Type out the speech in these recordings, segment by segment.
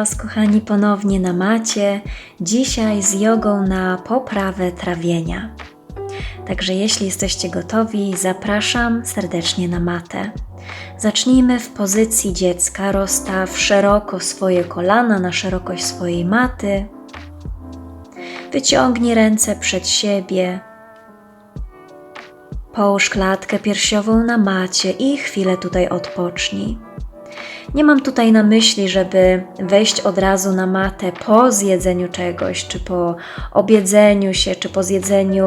Was, kochani, ponownie na macie. Dzisiaj z jogą na poprawę trawienia. Także jeśli jesteście gotowi, zapraszam serdecznie na matę. Zacznijmy w pozycji dziecka. Rozstaw szeroko swoje kolana na szerokość swojej maty. Wyciągnij ręce przed siebie. Połóż klatkę piersiową na macie i chwilę tutaj odpocznij. Nie mam tutaj na myśli, żeby wejść od razu na matę po zjedzeniu czegoś, czy po obiedzeniu się, czy po zjedzeniu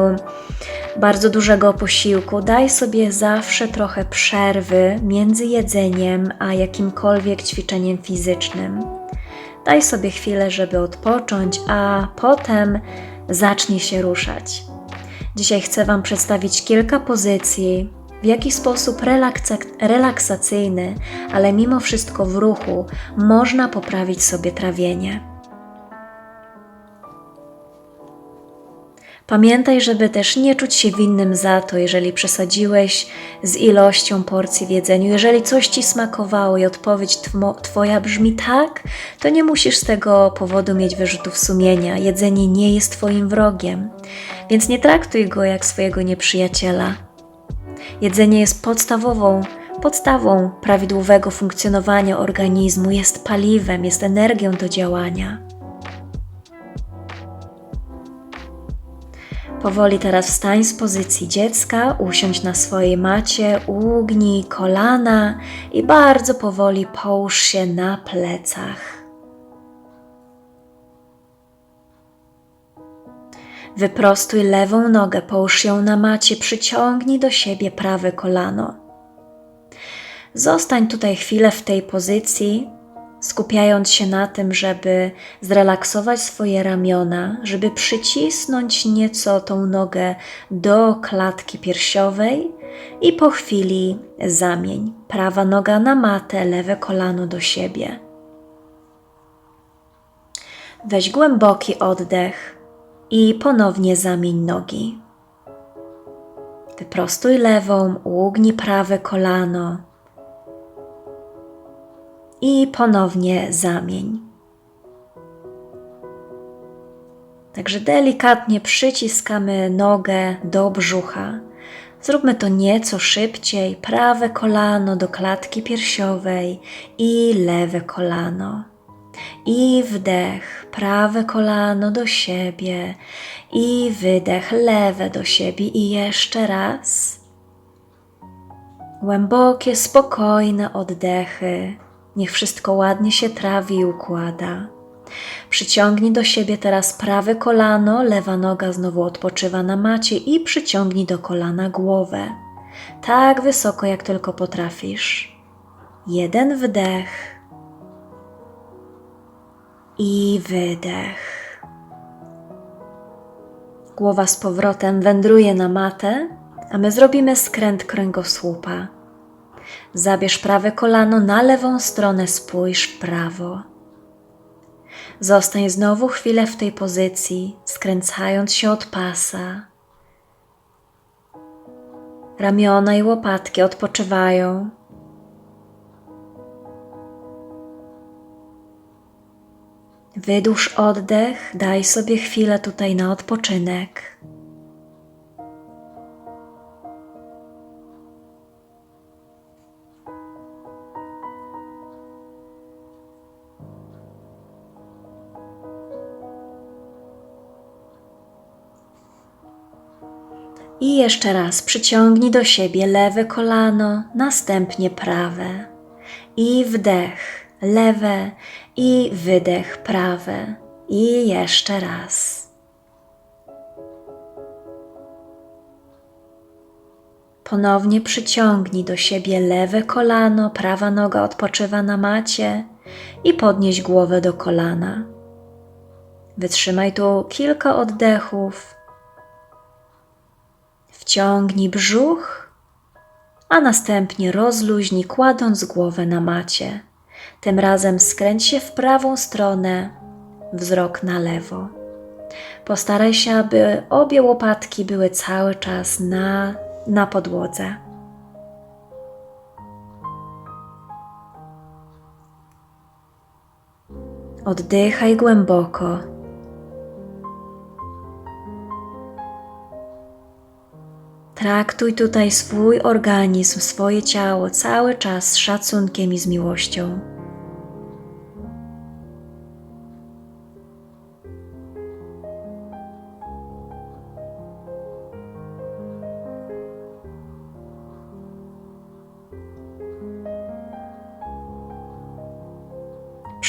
bardzo dużego posiłku. Daj sobie zawsze trochę przerwy między jedzeniem a jakimkolwiek ćwiczeniem fizycznym. Daj sobie chwilę, żeby odpocząć, a potem zacznij się ruszać. Dzisiaj chcę Wam przedstawić kilka pozycji, w jaki sposób relaksa relaksacyjny, ale mimo wszystko w ruchu można poprawić sobie trawienie. Pamiętaj, żeby też nie czuć się winnym za to, jeżeli przesadziłeś z ilością porcji w jedzeniu. Jeżeli coś ci smakowało i odpowiedź Twoja brzmi tak, to nie musisz z tego powodu mieć wyrzutów sumienia. Jedzenie nie jest Twoim wrogiem, więc nie traktuj go jak swojego nieprzyjaciela. Jedzenie jest podstawową, podstawą prawidłowego funkcjonowania organizmu, jest paliwem, jest energią do działania. Powoli teraz wstań z pozycji dziecka, usiądź na swojej macie, ugnij kolana i bardzo powoli połóż się na plecach. Wyprostuj lewą nogę, połóż ją na macie, przyciągnij do siebie prawe kolano. Zostań tutaj chwilę w tej pozycji, skupiając się na tym, żeby zrelaksować swoje ramiona, żeby przycisnąć nieco tą nogę do klatki piersiowej i po chwili zamień. Prawa noga na matę, lewe kolano do siebie. Weź głęboki oddech i ponownie zamień nogi. Wyprostuj lewą, ugnij prawe kolano i ponownie zamień. Także delikatnie przyciskamy nogę do brzucha. Zróbmy to nieco szybciej. Prawe kolano do klatki piersiowej i lewe kolano. I wdech, prawe kolano do siebie. I wydech, lewe do siebie. I jeszcze raz. Głębokie, spokojne oddechy. Niech wszystko ładnie się trawi i układa. Przyciągnij do siebie teraz prawe kolano, lewa noga znowu odpoczywa na macie i przyciągnij do kolana głowę. Tak wysoko, jak tylko potrafisz. Jeden wdech i wydech. Głowa z powrotem wędruje na matę, a my zrobimy skręt kręgosłupa. Zabierz prawe kolano na lewą stronę, spójrz w prawo. Zostań znowu chwilę w tej pozycji, skręcając się od pasa. Ramiona i łopatki odpoczywają. Wydłuż oddech, daj sobie chwilę tutaj na odpoczynek. I jeszcze raz przyciągnij do siebie lewe kolano, następnie prawe. I wdech, lewe i wydech prawe. I jeszcze raz. Ponownie przyciągnij do siebie lewe kolano, prawa noga odpoczywa na macie i podnieś głowę do kolana. Wytrzymaj tu kilka oddechów. Wciągnij brzuch, a następnie rozluźnij, kładąc głowę na macie. Tym razem skręć się w prawą stronę, wzrok na lewo. Postaraj się, aby obie łopatki były cały czas na, na podłodze. Oddychaj głęboko. Traktuj tutaj swój organizm, swoje ciało cały czas z szacunkiem i z miłością.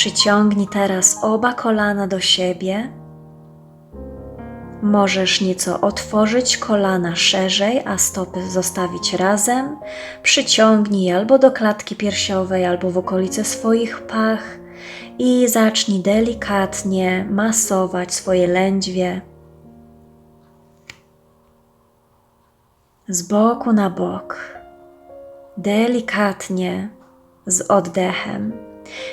Przyciągnij teraz oba kolana do siebie. Możesz nieco otworzyć kolana szerzej, a stopy zostawić razem. Przyciągnij albo do klatki piersiowej, albo w okolice swoich pach i zacznij delikatnie masować swoje lędźwie z boku na bok, delikatnie, z oddechem.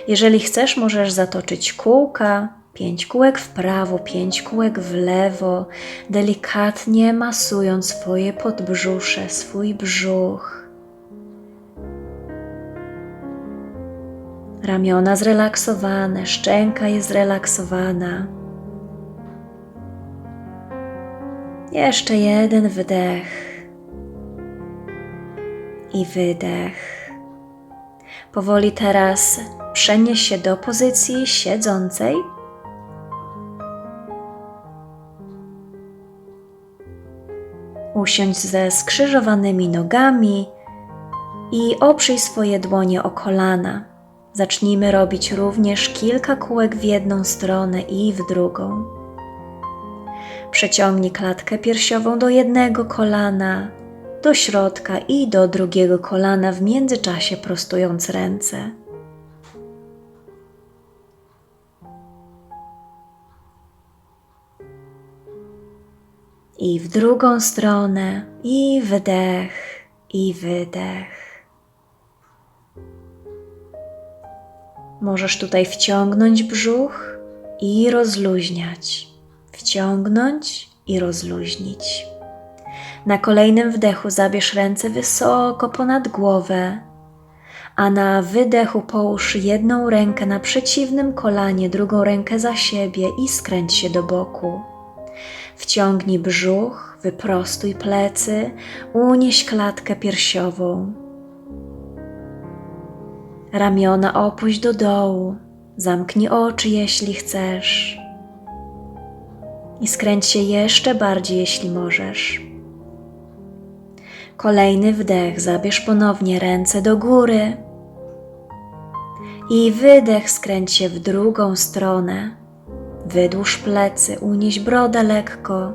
Jeżeli chcesz, możesz zatoczyć kółka, pięć kółek w prawo, pięć kółek w lewo, delikatnie masując swoje podbrzusze, swój brzuch. Ramiona zrelaksowane, szczęka jest zrelaksowana. Jeszcze jeden wdech i wydech. Powoli teraz przenieś się do pozycji siedzącej. Usiądź ze skrzyżowanymi nogami i oprzyj swoje dłonie o kolana. Zacznijmy robić również kilka kółek w jedną stronę i w drugą. Przeciągnij klatkę piersiową do jednego kolana, do środka i do drugiego kolana, w międzyczasie prostując ręce. I w drugą stronę, i wdech, i wydech. Możesz tutaj wciągnąć brzuch i rozluźniać, wciągnąć i rozluźnić. Na kolejnym wdechu zabierz ręce wysoko ponad głowę, a na wydechu połóż jedną rękę na przeciwnym kolanie, drugą rękę za siebie i skręć się do boku. Wciągnij brzuch, wyprostuj plecy, unieś klatkę piersiową. Ramiona opuść do dołu, zamknij oczy, jeśli chcesz. I skręć się jeszcze bardziej, jeśli możesz. Kolejny wdech, zabierz ponownie ręce do góry. I wydech, skręć się w drugą stronę. Wydłuż plecy, unieś brodę lekko.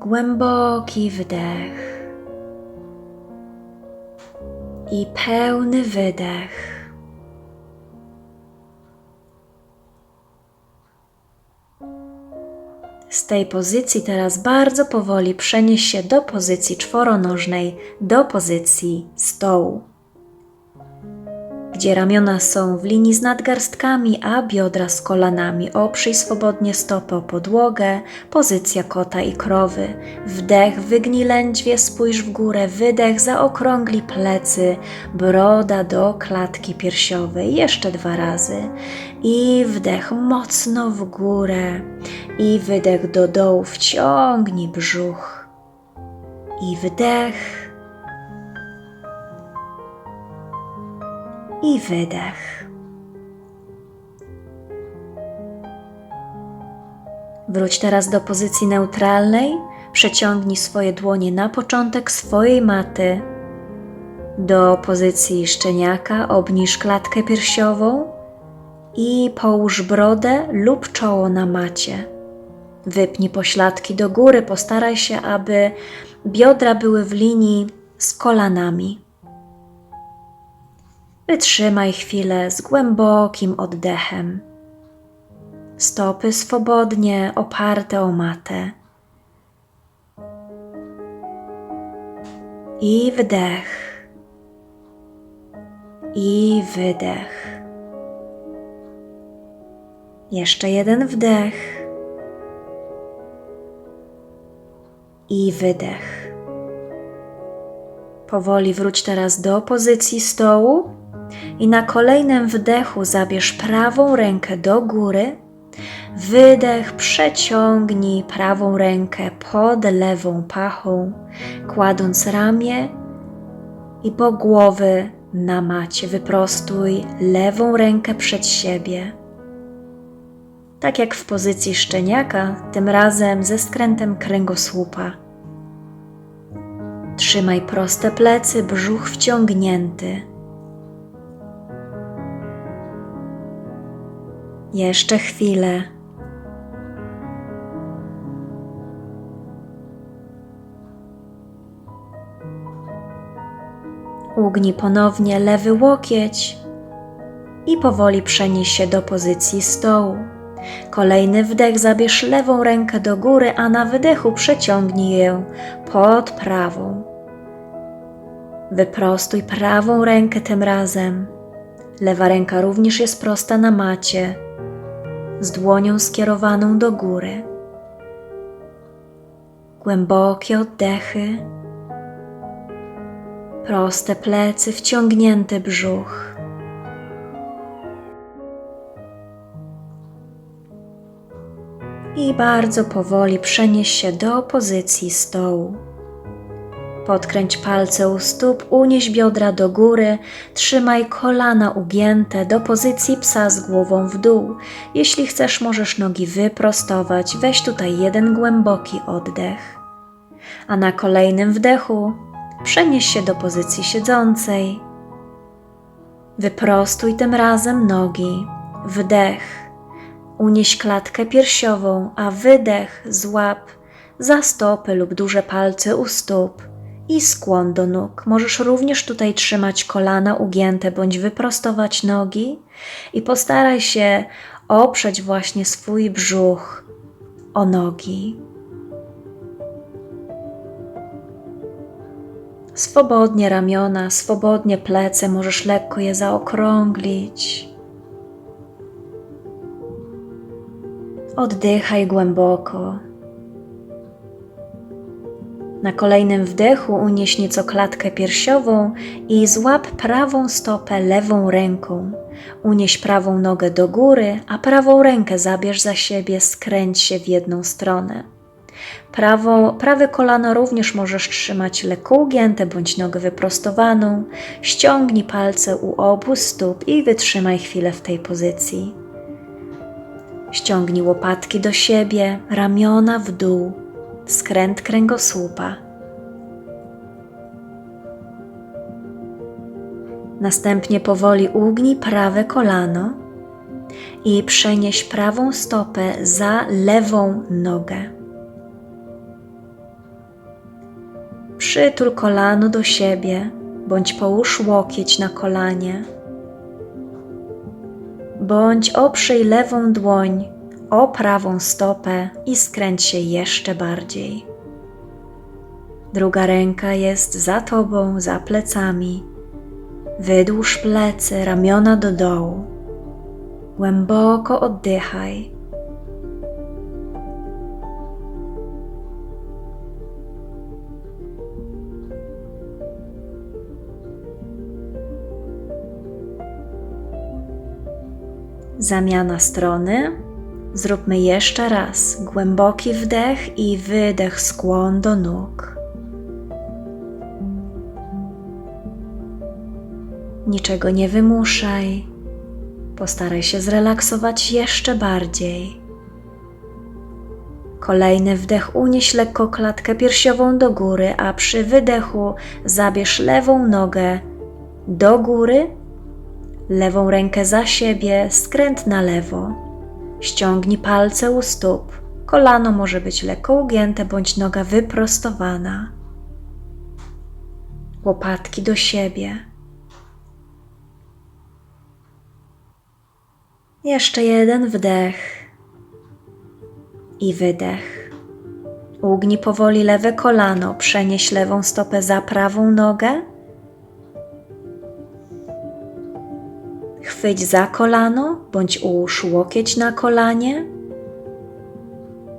Głęboki wdech i pełny wydech. Z tej pozycji teraz bardzo powoli przenieś się do pozycji czworonożnej, do pozycji stołu gdzie ramiona są w linii z nadgarstkami, a biodra z kolanami. Oprzyj swobodnie stopę o podłogę, pozycja kota i krowy. Wdech, wygnij lędźwie, spójrz w górę, wydech, zaokrągli plecy, broda do klatki piersiowej. Jeszcze dwa razy. I wdech mocno w górę. I wydech do dołu, wciągnij brzuch. I wdech i wydech. Wróć teraz do pozycji neutralnej. Przeciągnij swoje dłonie na początek swojej maty do pozycji szczeniaka, obniż klatkę piersiową i połóż brodę lub czoło na macie. Wypnij pośladki do góry, postaraj się, aby biodra były w linii z kolanami. Wytrzymaj chwilę z głębokim oddechem. Stopy swobodnie oparte o matę. I wdech. I wydech. Jeszcze jeden wdech. I wydech. Powoli wróć teraz do pozycji stołu I na kolejnym wdechu zabierz prawą rękę do góry. Wydech, przeciągnij prawą rękę pod lewą pachą, kładąc ramię i po głowy na macie. Wyprostuj lewą rękę przed siebie. Tak jak w pozycji szczeniaka, tym razem ze skrętem kręgosłupa. Trzymaj proste plecy, brzuch wciągnięty. Jeszcze chwilę. Ugnij ponownie lewy łokieć i powoli przenieś się do pozycji stołu. Kolejny wdech zabierz lewą rękę do góry, a na wydechu przeciągnij ją pod prawą. Wyprostuj prawą rękę tym razem. Lewa ręka również jest prosta na macie, z dłonią skierowaną do góry. Głębokie oddechy, proste plecy, wciągnięty brzuch. I bardzo powoli przenieś się do pozycji stołu. Podkręć palce u stóp, unieś biodra do góry, trzymaj kolana ugięte do pozycji psa z głową w dół. Jeśli chcesz, możesz nogi wyprostować. Weź tutaj jeden głęboki oddech. A na kolejnym wdechu przenieś się do pozycji siedzącej. Wyprostuj tym razem nogi. Wdech. Unieś klatkę piersiową, a wydech złap za stopy lub duże palce u stóp i skłon do nóg. Możesz również tutaj trzymać kolana ugięte bądź wyprostować nogi i postaraj się oprzeć właśnie swój brzuch o nogi. Swobodnie ramiona, swobodnie plece, możesz lekko je zaokrąglić. Oddychaj głęboko. Na kolejnym wdechu unieś nieco klatkę piersiową i złap prawą stopę lewą ręką. Unieś prawą nogę do góry, a prawą rękę zabierz za siebie, skręć się w jedną stronę. Prawą, prawe kolano również możesz trzymać lekko ugięte bądź nogę wyprostowaną. Ściągnij palce u obu stóp i wytrzymaj chwilę w tej pozycji. Ściągnij łopatki do siebie, ramiona w dół, skręt kręgosłupa. Następnie powoli ugnij prawe kolano i przenieś prawą stopę za lewą nogę. Przytul kolano do siebie, bądź połóż łokieć na kolanie, bądź oprzyj lewą dłoń o prawą stopę i skręć się jeszcze bardziej. Druga ręka jest za tobą, za plecami. Wydłuż plecy, ramiona do dołu. Głęboko oddychaj. Zamiana strony. Zróbmy jeszcze raz głęboki wdech i wydech skłon do nóg. Niczego nie wymuszaj. Postaraj się zrelaksować jeszcze bardziej. Kolejny wdech unieś lekko klatkę piersiową do góry, a przy wydechu zabierz lewą nogę do góry, lewą rękę za siebie, skręt na lewo. Ściągnij palce u stóp. Kolano może być lekko ugięte bądź noga wyprostowana. Łopatki do siebie. Jeszcze jeden wdech i wydech. Ugnij powoli lewe kolano, przenieś lewą stopę za prawą nogę. Chwyć za kolano, bądź ułóż łokieć na kolanie,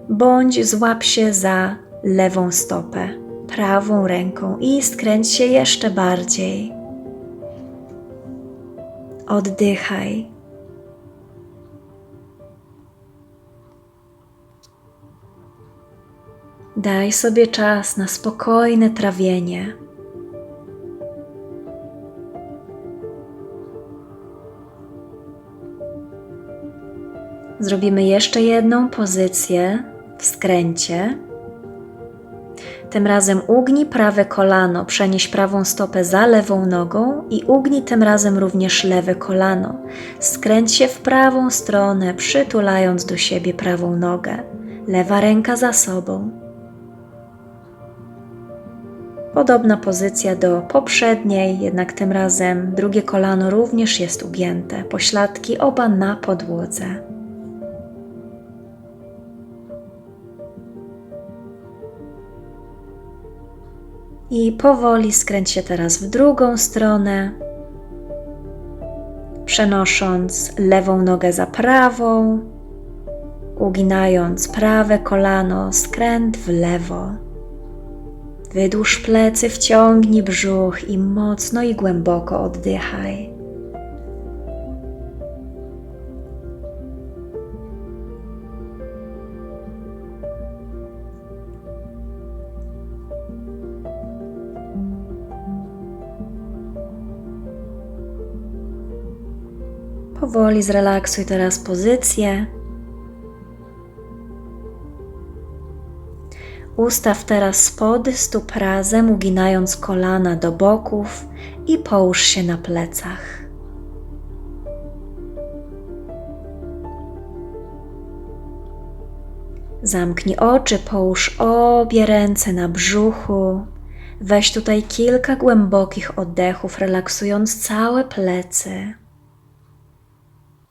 bądź złap się za lewą stopę prawą ręką i skręć się jeszcze bardziej. Oddychaj. Daj sobie czas na spokojne trawienie. Zrobimy jeszcze jedną pozycję w skręcie. Tym razem ugnij prawe kolano, przenieś prawą stopę za lewą nogą i ugnij tym razem również lewe kolano. Skręć się w prawą stronę, przytulając do siebie prawą nogę. Lewa ręka za sobą. Podobna pozycja do poprzedniej, jednak tym razem drugie kolano również jest ugięte, pośladki oba na podłodze. I powoli skręć się teraz w drugą stronę, przenosząc lewą nogę za prawą, uginając prawe kolano, skręt w lewo. Wydłuż plecy, wciągnij brzuch i mocno i głęboko oddychaj. Powoli zrelaksuj teraz pozycję. Ustaw teraz spody stóp razem, uginając kolana do boków i połóż się na plecach. Zamknij oczy, połóż obie ręce na brzuchu. Weź tutaj kilka głębokich oddechów, relaksując całe plecy.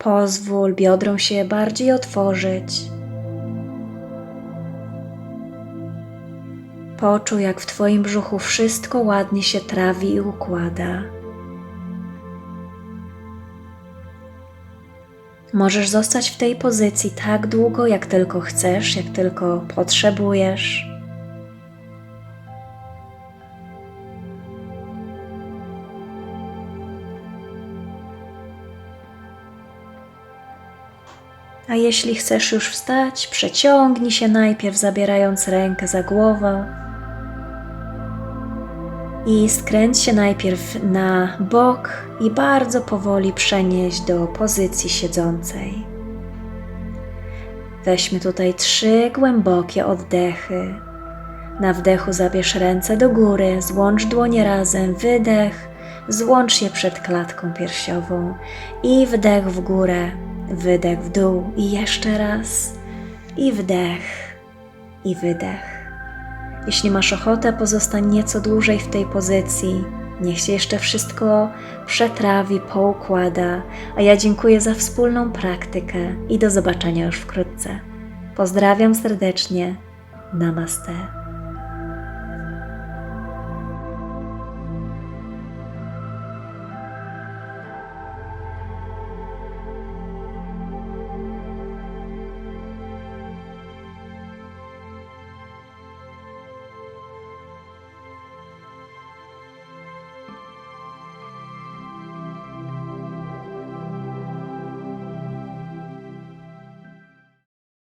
Pozwól biodrom się bardziej otworzyć. Poczuj, jak w Twoim brzuchu wszystko ładnie się trawi i układa. Możesz zostać w tej pozycji tak długo, jak tylko chcesz, jak tylko potrzebujesz. A jeśli chcesz już wstać, przeciągnij się najpierw, zabierając rękę za głowę. I skręć się najpierw na bok i bardzo powoli przenieść do pozycji siedzącej. Weźmy tutaj trzy głębokie oddechy. Na wdechu zabierz ręce do góry, złącz dłonie razem, wydech, złącz je przed klatką piersiową i wdech w górę, wydech w dół i jeszcze raz i wdech i wydech. Jeśli masz ochotę, pozostań nieco dłużej w tej pozycji. Niech się jeszcze wszystko przetrawi, poukłada, a ja dziękuję za wspólną praktykę i do zobaczenia już wkrótce. Pozdrawiam serdecznie. Namaste.